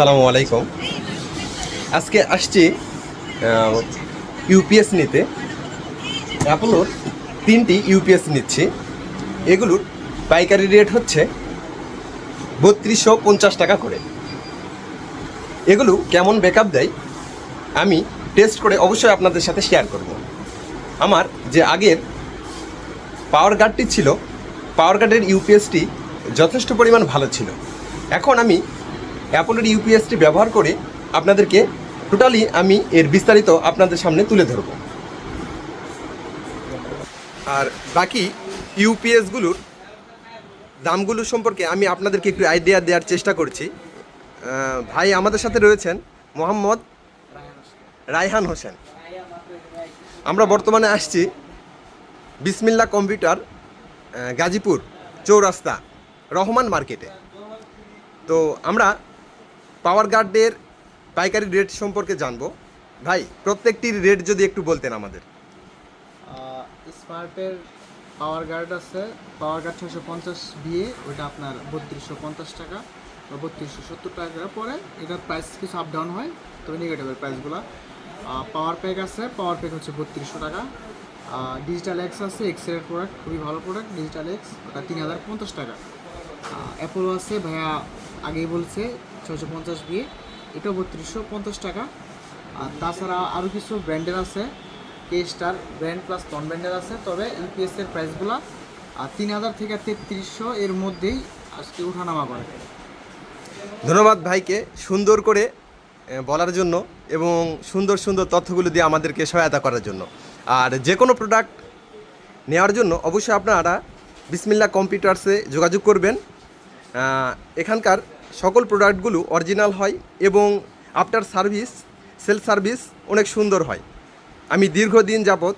আসসালামু আলাইকুম। আজকে আসছি ইউপিএস নিতে। অ্যাপোলোর তিনটি ইউপিএস নিচ্ছি। এগুলোর পাইকারি রেট হচ্ছে বত্রিশশো পঞ্চাশ টাকা করে। এগুলো কেমন ব্যাকআপ দেয়, আমি টেস্ট করে অবশ্যই আপনাদের সাথে শেয়ার করব। আমার যে আগের পাওয়ার গার্ডটি ছিল পাওয়ার গার্ডের ইউপিএসটি যথেষ্ট পরিমাণ ভালো ছিল। এখন আমি অ্যাপোলোর ইউপিএসটি ব্যবহার করে আপনাদেরকে টোটালি আমি এর বিস্তারিত আপনাদের সামনে তুলে ধরব। আর বাকি ইউপিএসগুলোর দামগুলো সম্পর্কে আমি আপনাদেরকে একটু আইডিয়া দেওয়ার চেষ্টা করছি। ভাই আমাদের সাথে রয়েছেন মোহাম্মদ রায়হান হোসেন। আমরা বর্তমানে আসছি বিসমিল্লা কম্পিউটার গাজীপুর চৌরাস্তা রহমান মার্কেটে। তো আমরা পাওয়ার গার্ডের পাইকারি রেট সম্পর্কে জানব। ভাই প্রত্যেকটির রেট যদি একটু বলতেন আমাদের। স্মার্টের পাওয়ার গার্ড আছে। পাওয়ার গার্ড ছশো পঞ্চাশ বিয়ে ওটা আপনার বত্রিশশো পঞ্চাশ টাকা বা বত্রিশশো সত্তর টাকা পরে এটার প্রাইস কিছু আপ ডাউন হয়, তবে নেগেটিভের প্রাইসগুলো পাওয়ার প্যাক আছে পাওয়ার প্যাক হচ্ছে বত্রিশশো টাকা। ডিজিটাল এক্স আছে এক্সের প্রোডাক্ট খুবই ভালো প্রোডাক্ট ডিজিটাল এক্স ওটা তিন হাজার পঞ্চাশ টাকা। অ্যাপোলো আছে, ভাইয়া আগেই বলছে ছয়শো পঞ্চাশ বিয়ে, এটাও বত্রিশশো পঞ্চাশ টাকা। আর তাছাড়া আরও কিছু ব্র্যান্ডের আছে K star brand plus non ব্র্যান্ডের আছে, তবে ইউপিএস এর প্রাইসগুলো তিন হাজার থেকে তেত্রিশশো এর মধ্যেই আজকে উঠানামা করে। ধন্যবাদ ভাইকে সুন্দর করে বলার জন্য এবং সুন্দর সুন্দর তথ্যগুলো দিয়ে আমাদেরকে সহায়তা করার জন্য। আর যে কোনো প্রোডাক্ট নেওয়ার জন্য অবশ্যই আপনারা বিসমিল্লা কম্পিউটার্সে যোগাযোগ করবেন। এখানকার সকল প্রোডাক্টগুলো অরিজিনাল হয় এবং আফটার সার্ভিস, সেল সার্ভিস অনেক সুন্দর হয়। আমি দীর্ঘদিন যাবৎ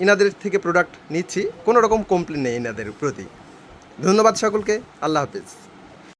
এনাদের থেকে প্রোডাক্ট নিচ্ছি, কোনো রকম কমপ্লেন নেই এনাদের প্রতি। ধন্যবাদ সকলকে, আল্লাহ হাফিজ।